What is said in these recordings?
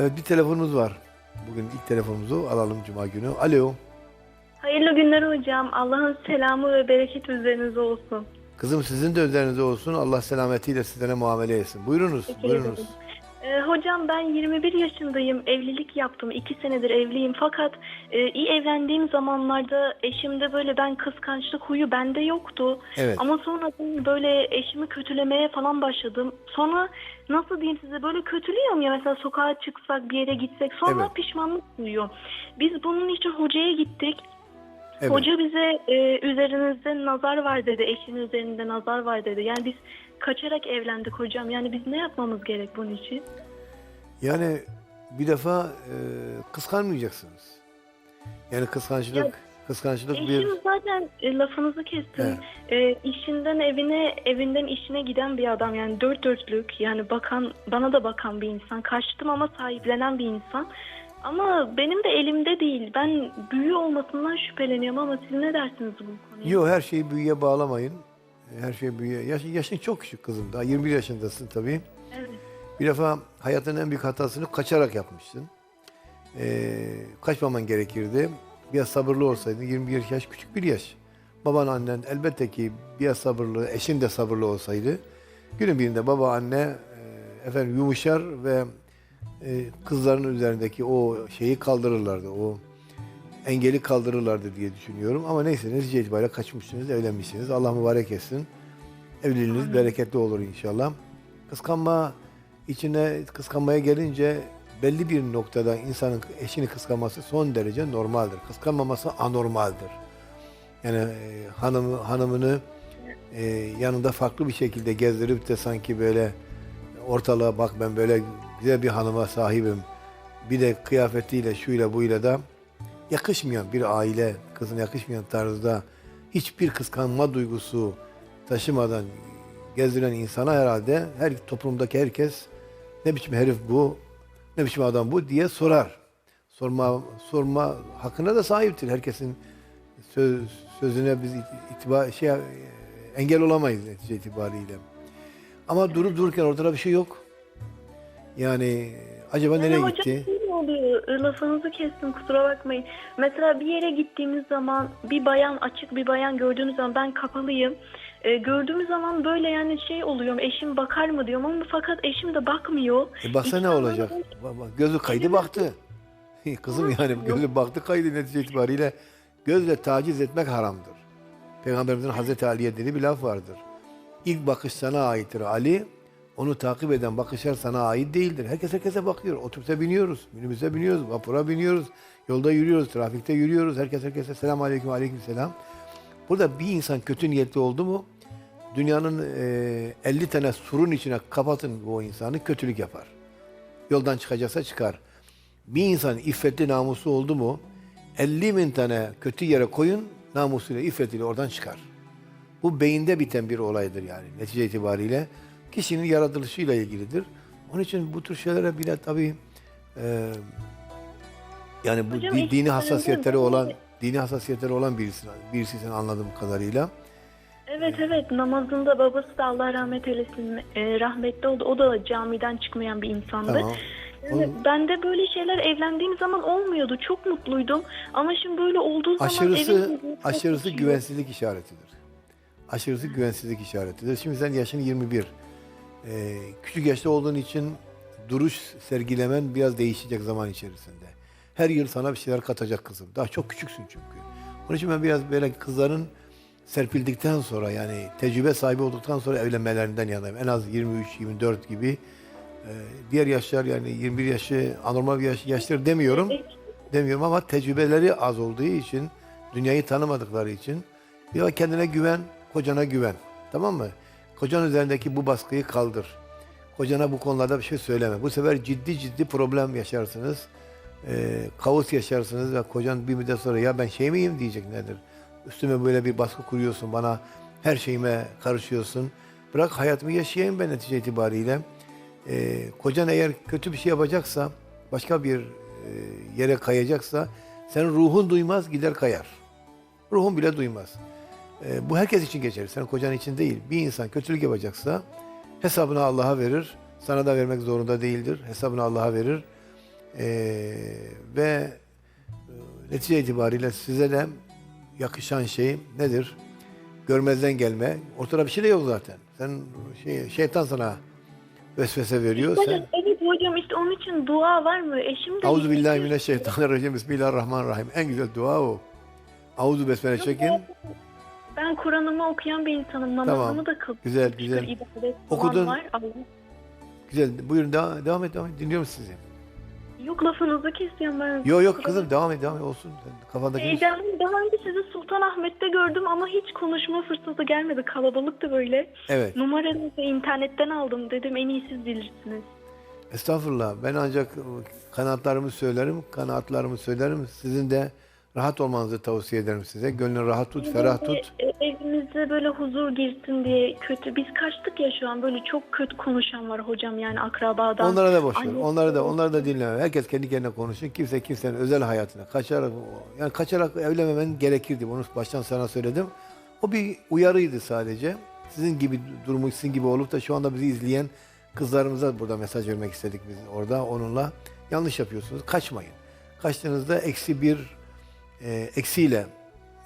Evet bir telefonumuz var. Bugün ilk telefonumuzu alalım Cuma günü. Alo. Hayırlı günler hocam. Allah'ın selamı ve bereketi üzerinize olsun. Kızım sizin de üzerinize olsun. Allah selametiyle sizlere muamele etsin. Buyurunuz. Teşekkür buyurunuz. ederim. Ee, hocam ben 21 yaşındayım. Evlilik yaptım. 2 senedir evliyim. Fakat e, iyi evlendiğim zamanlarda eşimde böyle ben kıskançlık huyu bende yoktu. Evet. Ama sonra böyle eşimi kötülemeye falan başladım. Sonra nasıl diyeyim size böyle kötülüyorum ya mesela sokağa çıksak bir yere gitsek sonra Evet. pişmanlık duyuyor. Biz bunun için hocaya gittik. Evet. Hoca bize e, üzerinizde nazar var dedi. Eşin üzerinde nazar var dedi. Yani biz kaçarak evlendik hocam. Yani biz ne yapmamız gerek bunun için? Yani bir defa e, kıskanmayacaksınız. Yani kıskançlık, Ya, kıskançlık bir... Eşim zaten e, lafınızı kestim. E, işinden evine, evinden işine giden bir adam. Yani dört dörtlük. Yani bakan, bana da bakan bir insan. Kaçtım ama sahiplenen bir insan. Ama benim de elimde değil. Ben büyü olmasından şüpheleniyorum ama siz ne dersiniz bu konuya? Yok her şeyi büyüye bağlamayın. Her şey büyüye. Yaş, yaşın çok küçük kızım. Daha 21 yaşındasın tabii. Evet. Bir defa hayatının en büyük hatasını kaçarak yapmışsın. Ee, kaçmaman gerekirdi. Biraz sabırlı olsaydın. 21 yaş küçük bir yaş. Baban annen elbette ki biraz sabırlı, eşin de sabırlı olsaydı. Günün birinde baba anne e, efendim yumuşar ve e, kızların üzerindeki o şeyi kaldırırlardı. O engeli kaldırırlardı diye düşünüyorum. Ama neyse netice itibariyle kaçmışsınız, evlenmişsiniz. Allah mübarek etsin. Evliliğiniz bereketli olur inşallah. Kıskanma içine kıskanmaya gelince belli bir noktada insanın eşini kıskanması son derece normaldir. Kıskanmaması anormaldir. Yani e, hanımı hanımını e, yanında farklı bir şekilde gezdirip de sanki böyle ortalığa bak ben böyle güzel bir hanıma sahibim. Bir de kıyafetiyle şuyla buyla da yakışmayan bir aile kızına yakışmayan tarzda hiçbir kıskanma duygusu taşımadan gezdiren insana herhalde her toplumdaki herkes ne biçim herif bu, ne biçim adam bu diye sorar. Sorma sorma hakkına da sahiptir. Herkesin söz, sözüne biz itibar şey engel olamayız netice itibariyle. Ama durup dururken ortada bir şey yok. Yani acaba Yani nereye hocam gitti? Oluyor, lafınızı kestim kusura bakmayın. Mesela bir yere gittiğimiz zaman bir bayan açık bir bayan gördüğümüz zaman ben kapalıyım. E, gördüğümüz zaman böyle yani şey oluyorum eşim bakar mı diyorum ama fakat eşim de bakmıyor. E baksa ne İnsanlar olacak? bak, Gözü kaydı baktı. Kızım yani gözü baktı kaydı netice itibariyle gözle taciz etmek haramdır. Peygamberimizin Hazreti Ali'ye dediği bir laf vardır. İlk bakış sana aittir Ali. Onu takip eden bakışlar sana ait değildir. Herkes herkese bakıyor. Otobüse biniyoruz, minibüse biniyoruz, vapura biniyoruz, yolda yürüyoruz, trafikte yürüyoruz. Herkes herkese selam aleyküm aleyküm selam. Burada bir insan kötü niyetli oldu mu dünyanın eee 50 tane surun içine kapatın bu insanı kötülük yapar. Yoldan çıkacaksa çıkar. Bir insan iffetli namusu oldu mu 50 bin tane kötü yere koyun namusuyla iffetiyle oradan çıkar. Bu beyinde biten bir olaydır yani netice itibariyle. Kişinin yaratılışıyla ilgilidir. Onun için bu tür şeylere bile tabii eee, yani bu Hocam, di- dini hassasiyetleri olan dini hassasiyetleri olan birisi, birisisin anladığım kadarıyla. Evet evet namazında babası da Allah rahmet eylesin e, rahmetli oldu. O da camiden çıkmayan bir insandı. Tamam. Yani ben de böyle şeyler evlendiğim zaman olmuyordu. Çok mutluydum. Ama şimdi böyle olduğu zaman Aşırısı aşırısı güvensizlik işaretidir. Aşırısı güvensizlik işaretidir. Şimdi sen yaşın 21. Ee, küçük yaşta olduğun için duruş sergilemen biraz değişecek zaman içerisinde. Her yıl sana bir şeyler katacak kızım. Daha çok küçüksün çünkü. Onun için ben biraz böyle kızların serpildikten sonra yani tecrübe sahibi olduktan sonra evlenmelerinden yanayım. En az 23-24 gibi. Ee, diğer yaşlar yani 21 yaşı anormal bir yaş, yaşları demiyorum demiyorum ama tecrübeleri az olduğu için, dünyayı tanımadıkları için bir kendine güven, kocana güven. Tamam mı? Kocan üzerindeki bu baskıyı kaldır. Kocana bu konularda bir şey söyleme. Bu sefer ciddi ciddi problem yaşarsınız. Ee, kaos yaşarsınız ve kocan bir müddet sonra ya ben şey miyim diyecek nedir? Üstüme böyle bir baskı kuruyorsun bana her şeyime karışıyorsun. Bırak hayatımı yaşayayım ben netice itibariyle. Ee, kocan eğer kötü bir şey yapacaksa, başka bir e, yere kayacaksa, senin ruhun duymaz gider kayar. Ruhun bile duymaz. Ee, bu herkes için geçerli. Senin kocan için değil. Bir insan kötülük yapacaksa hesabını Allah'a verir. Sana da vermek zorunda değildir. Hesabını Allah'a verir. Ee, ve e, netice itibariyle size de yakışan şey nedir? Görmezden gelme. Ortada bir şey de yok zaten. Sen şey, şeytan sana vesvese veriyor. Hocam, Sen evet hocam işte onun için dua var mı? Eşim de Auzu billahi mineşşeytanirracim. Bismillahirrahmanirrahim. En güzel dua o. Auzu besmele çekin. Ben Kur'an'ımı okuyan bir insanım. Namazımı Tamam. da kılıyorum. Güzel, Şükür güzel. Okudun. falan var. Allah. Güzel. Buyurun devam, devam et, devam et. Dinliyorum sizi. Yok lafınızı kesiyorum ben. Yok yok kızım devam et, devam et. Olsun. Sen kafandaki Heyecanlıyım. Daha önce sizi Sultanahmet'te gördüm ama hiç konuşma fırsatı gelmedi. Kalabalıktı böyle. Evet. Numaranızı internetten aldım dedim. En iyi siz bilirsiniz. Estağfurullah. Ben ancak kanatlarımı söylerim, kanaatlarımı söylerim. Sizin de rahat olmanızı tavsiye ederim size. Gönlün rahat tut, ferah tut. E, Evimizde böyle huzur girsin diye kötü. Biz kaçtık ya şu an böyle çok kötü konuşan var hocam yani akrabadan. Onlara da boş ver. Anne- Onları da onları da dinleme. Herkes kendi kendine konuşsun. Kimse kimsenin özel hayatına kaçarak yani kaçarak evlenmemen gerekirdi. Bunu baştan sana söyledim. O bir uyarıydı sadece. Sizin gibi durumu sizin gibi olup da şu anda bizi izleyen kızlarımıza burada mesaj vermek istedik biz orada onunla. Yanlış yapıyorsunuz. Kaçmayın. Kaçtığınızda eksi bir e, eksiyle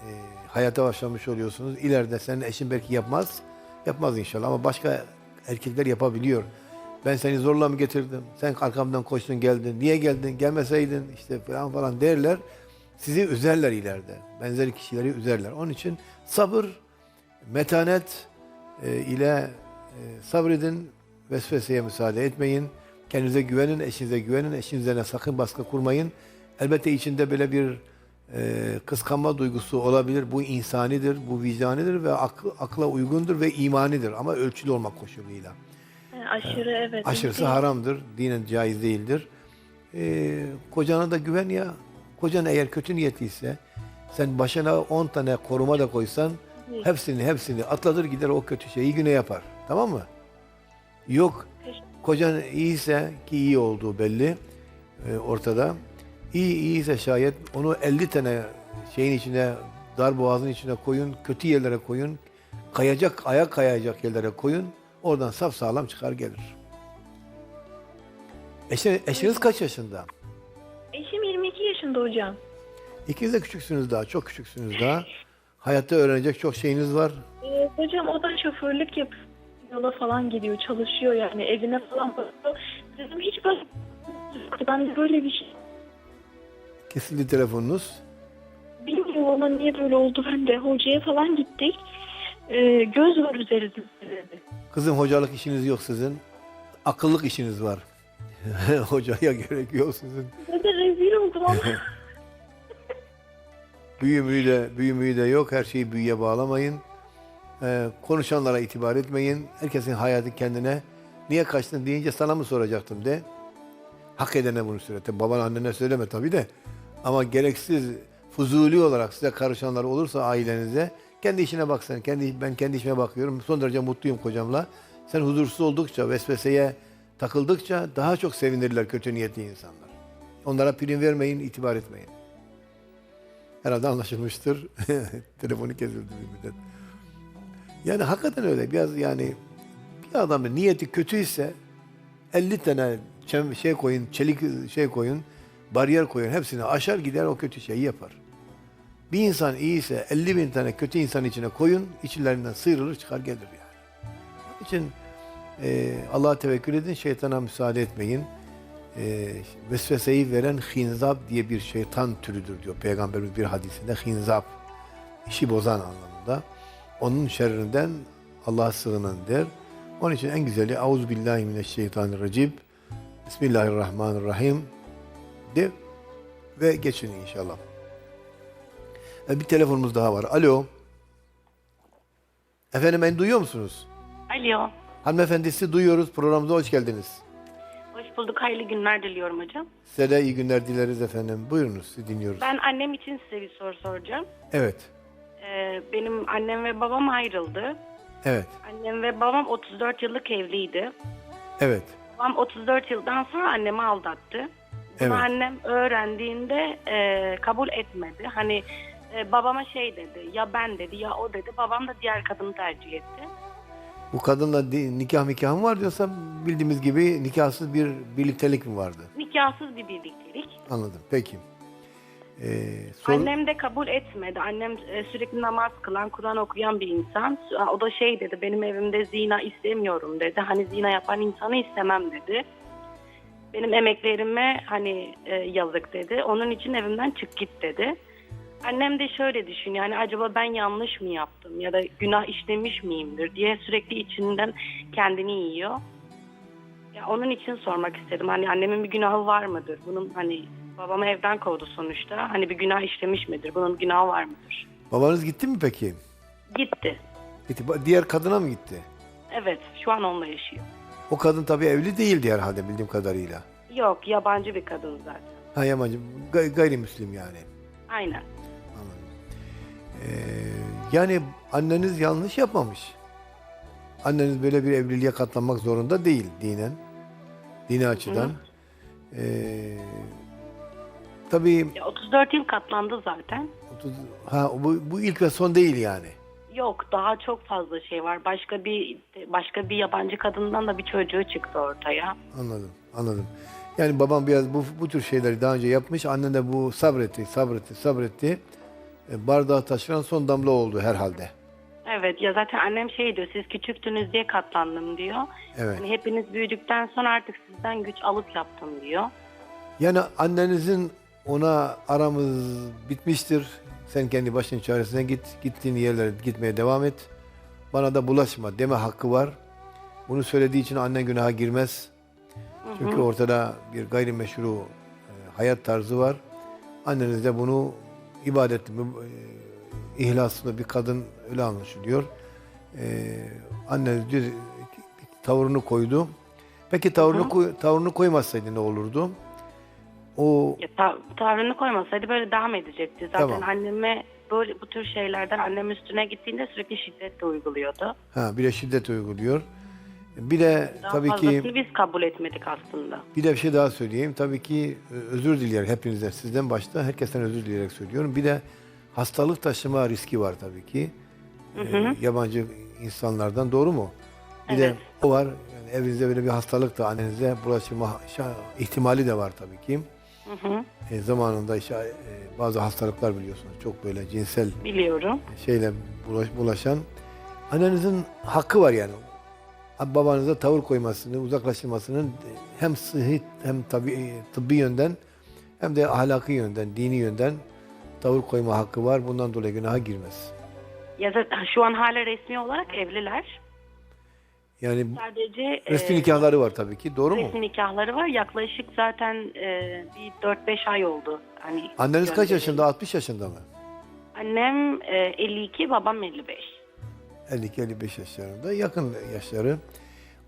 e, hayata başlamış oluyorsunuz. İleride senin eşin belki yapmaz. Yapmaz inşallah ama başka erkekler yapabiliyor. Ben seni zorla mı getirdim? Sen arkamdan koştun geldin. Niye geldin? Gelmeseydin işte falan falan derler. Sizi üzerler ileride. Benzeri kişileri üzerler. Onun için sabır, metanet e, ile e, sabredin. Vesveseye müsaade etmeyin. Kendinize güvenin, eşinize güvenin. Eşinize sakın baskı kurmayın. Elbette içinde böyle bir e, kıskanma duygusu olabilir. Bu insanidir, bu vicdanidir ve aklı, akla uygundur ve imanidir. Ama ölçülü olmak koşuluyla. E, Aşırı evet. Aşırısı Değil. haramdır, dinen caiz değildir. Ee, kocana da güven ya. Kocan eğer kötü niyetliyse, sen başına 10 tane koruma da koysan, Evet. hepsini hepsini atlatır gider o kötü şeyi güne yapar. Tamam mı? Yok, kocan iyiyse ki iyi olduğu belli e, ortada. İyi iyiyse şayet onu 50 tane şeyin içine, dar boğazın içine koyun, kötü yerlere koyun, kayacak, ayak kayacak yerlere koyun. Oradan saf sağlam çıkar gelir. Eşi, eşiniz kaç yaşında? Eşim 22 yaşında hocam. İkiniz de küçüksünüz daha, çok küçüksünüz daha. Hayatta öğrenecek çok şeyiniz var. E, hocam o da şoförlük yapıyor. Yola falan gidiyor, çalışıyor yani evine falan bakıyor. Dedim hiç böyle ben de böyle bir şey Kesildi telefonunuz. bilmiyorum ama niye böyle oldu ben de hocaya falan gittik. E, göz var üzerimizde dedi. Kızım hocalık işiniz yok sizin. Akıllık işiniz var. Hocaya gerek yok sizin. Ben de rezil oldum ama. Büyü müyü de, büyü müyü de yok. Her şeyi büyüye bağlamayın. Ee, konuşanlara itibar etmeyin. Herkesin hayatı kendine. Niye kaçtın deyince sana mı soracaktım de. Hak edene bunu söyle. Tabii baban annene söyleme tabii de. Ama gereksiz fuzuli olarak size karışanlar olursa ailenize kendi işine bak sen. Kendi, ben kendi işime bakıyorum. Son derece mutluyum kocamla. Sen huzursuz oldukça, vesveseye takıldıkça daha çok sevinirler kötü niyetli insanlar. Onlara prim vermeyin, itibar etmeyin. Herhalde anlaşılmıştır. Telefonu kesildi bir müddet. Yani hakikaten öyle. Biraz yani bir adamın niyeti kötüyse 50 tane şey koyun, çelik şey koyun, bariyer koyun hepsini aşar gider o kötü şeyi yapar. Bir insan iyiyse 50 bin tane kötü insan içine koyun, içlerinden sıyrılır çıkar gelir yani. Onun için e, Allah'a tevekkül edin, şeytana müsaade etmeyin. E, vesveseyi veren hinzab diye bir şeytan türüdür diyor Peygamberimiz bir hadisinde. Hinzab, işi bozan anlamında. Onun şerrinden Allah'a sığının der. Onun için en güzeli Euzubillahimineşşeytanirracim. Bismillahirrahmanirrahim de ve geçin inşallah. E, bir telefonumuz daha var. Alo. Efendim beni duyuyor musunuz? Alo. Hanımefendi sizi duyuyoruz. Programımıza hoş geldiniz. Hoş bulduk. Hayırlı günler diliyorum hocam. Size de iyi günler dileriz efendim. Buyurunuz sizi dinliyoruz. Ben annem için size bir soru soracağım. Evet. Ee, benim annem ve babam ayrıldı. Evet. Annem ve babam 34 yıllık evliydi. Evet. Babam 34 yıldan sonra annemi aldattı. Evet. annem öğrendiğinde e, kabul etmedi. Hani e, babama şey dedi, ya ben dedi ya o dedi. Babam da diğer kadını tercih etti. Bu kadınla nikah nikah mı var diyorsa bildiğimiz gibi nikahsız bir birliktelik mi vardı? Nikahsız bir birliktelik. Anladım. Peki. Ee, sor- Annem de kabul etmedi. Annem e, sürekli namaz kılan, Kur'an okuyan bir insan. O da şey dedi, benim evimde zina istemiyorum dedi. Hani zina yapan insanı istemem dedi. Benim emeklerime hani e, yazık dedi. Onun için evimden çık git dedi. Annem de şöyle düşünüyor. Yani acaba ben yanlış mı yaptım ya da günah işlemiş miyimdir diye sürekli içinden kendini yiyor. Ya onun için sormak istedim. Hani annemin bir günahı var mıdır? Bunun hani babamı evden kovdu sonuçta. Hani bir günah işlemiş midir? Bunun günahı var mıdır? Babanız gitti mi peki? Gitti. Gitti. Diğer kadına mı gitti? Evet, şu an onunla yaşıyor. O kadın tabii evli değildi herhalde bildiğim kadarıyla. Yok, yabancı bir kadın zaten. Ha yabancı, gay- gayrimüslim yani. Aynen. Anladım. Ee, yani anneniz yanlış yapmamış. Anneniz böyle bir evliliğe katlanmak zorunda değil dinen. Dini açıdan. Ee, tabii Ya 34 yıl katlandı zaten. 30, ha, bu, bu ilk ve son değil yani. Yok, daha çok fazla şey var. Başka bir başka bir yabancı kadından da bir çocuğu çıktı ortaya. Anladım, anladım. Yani babam biraz bu, bu tür şeyleri daha önce yapmış. Annen de bu sabretti, sabretti, sabretti. E, bardağı taşıran son damla oldu herhalde. Evet, ya zaten annem şey diyor, siz küçüktünüz diye katlandım diyor. Evet. Hani hepiniz büyüdükten sonra artık sizden güç alıp yaptım diyor. Yani annenizin ona aramız bitmiştir. Sen kendi başının çaresine git. Gittiğin yerlere gitmeye devam et. Bana da bulaşma deme hakkı var. Bunu söylediği için annen günaha girmez. Çünkü ortada bir gayrimeşru e, hayat tarzı var. Anneniz de bunu ibadetli, e, ihlaslı bir kadın öyle anlaşılıyor. E, anneniz diyor, tavrını koydu. Peki tavrını, koy- tavrını koymazsaydı ne olurdu? O Ya, ta- tavrını koymasaydı böyle devam edecekti. Zaten Tamam. anneme böyle bu tür şeylerden annem üstüne gittiğinde sürekli şiddet de uyguluyordu. ha bir de şiddet uyguluyor. Bir de Daha tabii fazlasını ki biz kabul etmedik aslında. bir de bir şey daha söyleyeyim. Tabii ki e, özür dileyerek hepinizden sizden başta herkesten özür dileyerek söylüyorum. Bir de hastalık taşıma riski var tabii ki. E, yabancı insanlardan doğru mu? Bir de Evet. o var. Yani evinizde böyle bir hastalık da annenize bulaşma şa- ihtimali de var tabii ki. Hı hı, E, zamanında işte e, bazı hastalıklar biliyorsunuz çok böyle cinsel biliyorum. şeyle bulaş, bulaşan annenizin hakkı var yani. Babanıza tavır koymasını, uzaklaştırmasının hem sıhhi hem tabi tıbbi yönden hem de ahlaki yönden, dini yönden tavır koyma hakkı var. Bundan dolayı günaha girmez. Ya zaten şu an hala resmi olarak evliler. Yani Sadece resmi e, nikahları var tabii ki. Doğru mu? resmi nikahları var. Yaklaşık zaten e, bir 4-5 ay oldu. Hani Anneniz kaç gönderildi. yaşında? 60 yaşında mı? Annem e, 52, babam 55. 52-55 yaşlarında. Yakın yaşları.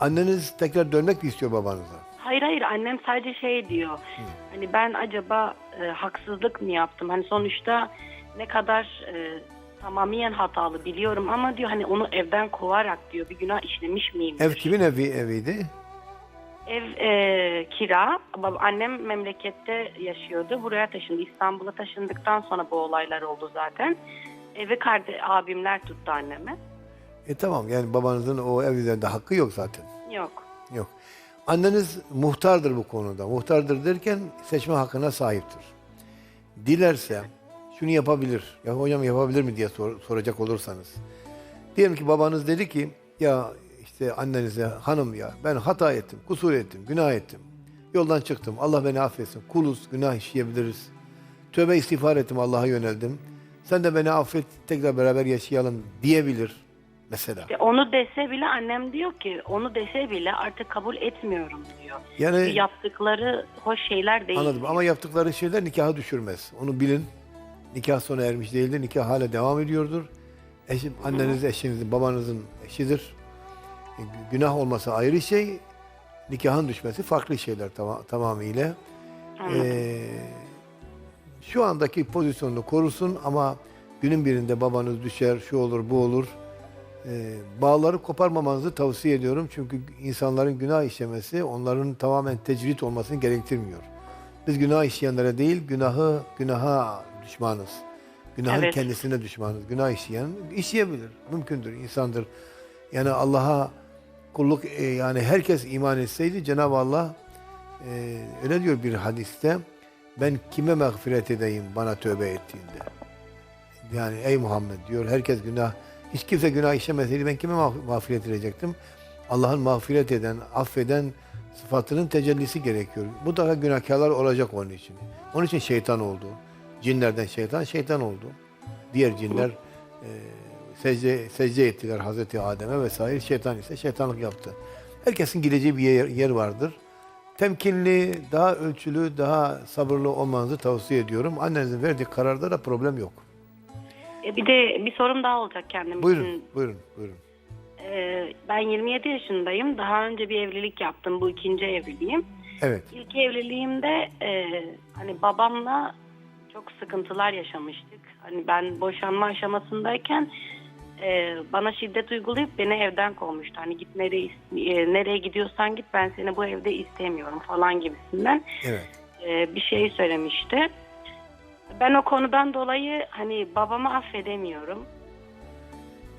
Anneniz tekrar dönmek mi istiyor babanıza? Hayır hayır annem sadece şey diyor. Hani ben acaba e, haksızlık mı yaptım? Hani sonuçta ne kadar e, tamamen hatalı biliyorum ama diyor hani onu evden kovarak diyor bir günah işlemiş miyim? Ev kimin evi eviydi? Ev e, kira. Annem memlekette yaşıyordu. Buraya taşındı. İstanbul'a taşındıktan sonra bu olaylar oldu zaten. Evi kardeş abimler tuttu anneme. E tamam yani babanızın o ev üzerinde hakkı yok zaten. Yok. Yok. Anneniz muhtardır bu konuda. Muhtardır derken seçme hakkına sahiptir. Dilerse şunu yapabilir. Ya hocam yapabilir mi diye sor- soracak olursanız. Diyelim ki babanız dedi ki ya işte annenize hanım ya ben hata ettim, kusur ettim, günah ettim. Yoldan çıktım. Allah beni affetsin. Kuluz, günah işleyebiliriz. Tövbe istiğfar ettim, Allah'a yöneldim. Sen de beni affet, tekrar beraber yaşayalım diyebilir mesela. İşte onu dese bile annem diyor ki onu dese bile artık kabul etmiyorum diyor. Yani Yaptıkları hoş şeyler değil. Anladım ama yaptıkları şeyler nikahı düşürmez. Onu bilin. Nikah sona ermiş değildir. Nikah hala devam ediyordur. Eşim, anneniz eşinizin, babanızın eşidir. E, gü- Günah olması ayrı şey. Nikahın düşmesi farklı şeyler tama- tamamıyla. Ee, şu andaki pozisyonunu korusun ama günün birinde babanız düşer, şu olur, bu olur. Ee, bağları koparmamanızı tavsiye ediyorum. Çünkü insanların günah işlemesi onların tamamen tecrit olmasını gerektirmiyor. Biz günah işleyenlere değil, günahı günaha düşmanız. Günahın Evet. kendisine düşmanız. Günah işleyen işleyebilir. Mümkündür, insandır. Yani Allah'a kulluk e, yani herkes iman etseydi Cenab-ı Allah e, öyle diyor bir hadiste ben kime mağfiret edeyim bana tövbe ettiğinde. Yani ey Muhammed diyor herkes günah hiç kimse günah işlemeseydi ben kime mağf- mağfiret edecektim? Allah'ın mağfiret eden, affeden sıfatının tecellisi gerekiyor. Mutlaka günahkarlar olacak onun için. Onun için şeytan oldu. Cinlerden şeytan, şeytan oldu. Diğer cinler e, secde, secde ettiler Hazreti Adem'e vesaire. Şeytan ise şeytanlık yaptı. Herkesin gideceği bir yer, yer vardır. Temkinli, daha ölçülü, daha sabırlı olmanızı tavsiye ediyorum. Annenizin verdiği kararda da problem yok. E, bir de bir sorum daha olacak kendim Buyurun, için. buyurun, buyurun. E, ben 27 yaşındayım. Daha önce bir evlilik yaptım. Bu ikinci evliliğim. Evet. İlk evliliğimde e, hani babamla çok sıkıntılar yaşamıştık. Hani ben boşanma aşamasındayken e, bana şiddet uygulayıp beni evden kovmuştu. Hani git nereye, e, nereye gidiyorsan git ben seni bu evde istemiyorum falan gibisinden Evet. e, bir şey söylemişti. Ben o konudan dolayı hani babamı affedemiyorum.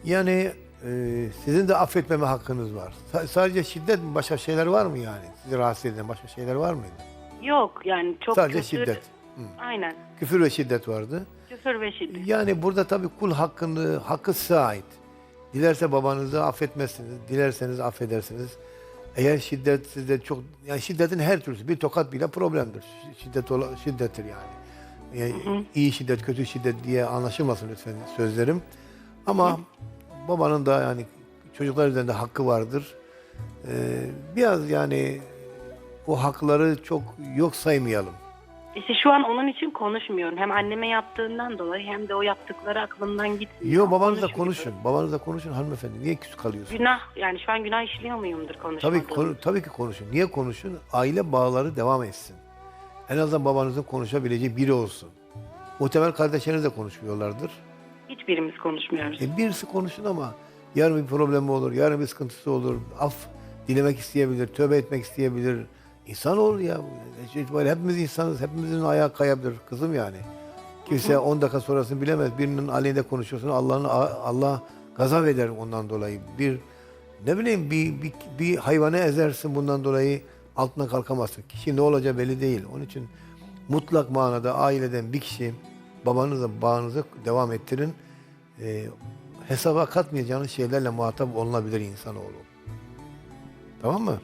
Yani e, sizin de affetmeme hakkınız var. Sa- sadece şiddet mi? Başka şeyler var mı yani? Sizi rahatsız eden başka şeyler var mıydı? Yok yani çok sadece küfür, şiddet. Hı. Aynen. Küfür ve şiddet vardı. Küfür ve şiddet. Yani burada tabii kul hakkını, hakkı size ait. Dilerse babanızı affetmezsiniz, dilerseniz affedersiniz. Eğer şiddet sizde çok, yani şiddetin her türlüsü, bir tokat bile problemdir. Şiddet ola, şiddettir yani. yani iyi şiddet, kötü şiddet diye anlaşılmasın lütfen sözlerim. Ama babanın da yani çocuklar üzerinde hakkı vardır. Ee, biraz yani o hakları çok yok saymayalım. İşte şu an onun için konuşmuyorum. Hem anneme yaptığından dolayı hem de o yaptıkları aklımdan gitmiyor. Yok babanızla konuşun. Babanızla konuşun hanımefendi. Niye küs kalıyorsun? Günah yani şu an günah işliyor muyumdur konuşmadığım? Tabii konu- tabii ki konuşun. Niye konuşun? Aile bağları devam etsin. En azından babanızın konuşabileceği biri olsun. Muhtemel kardeşleriniz de konuşmuyorlardır. Hiçbirimiz konuşmuyoruz. E birisi konuşun ama yarın bir problemi olur, yarın bir sıkıntısı olur. Af dilemek isteyebilir, tövbe etmek isteyebilir. İnsan olur ya. İtibariyle hepimiz insanız, hepimizin ayağı kayabilir kızım yani. Kimse 10 dakika sonrasını bilemez. Birinin aleyhinde konuşuyorsun, Allah'ın Allah gazap eder ondan dolayı. Bir ne bileyim bir, bir, bir hayvanı ezersin bundan dolayı altına kalkamazsın. Kişi ne olacağı belli değil. Onun için mutlak manada aileden bir kişi babanızla bağınızı devam ettirin. Ee, hesaba katmayacağınız şeylerle muhatap olunabilir insanoğlu. Tamam mı?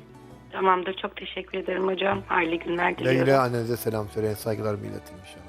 Tamamdır. Çok teşekkür ederim hocam. Hayırlı günler diliyorum. güle annenize selam söyleyin. Saygılar milletin inşallah.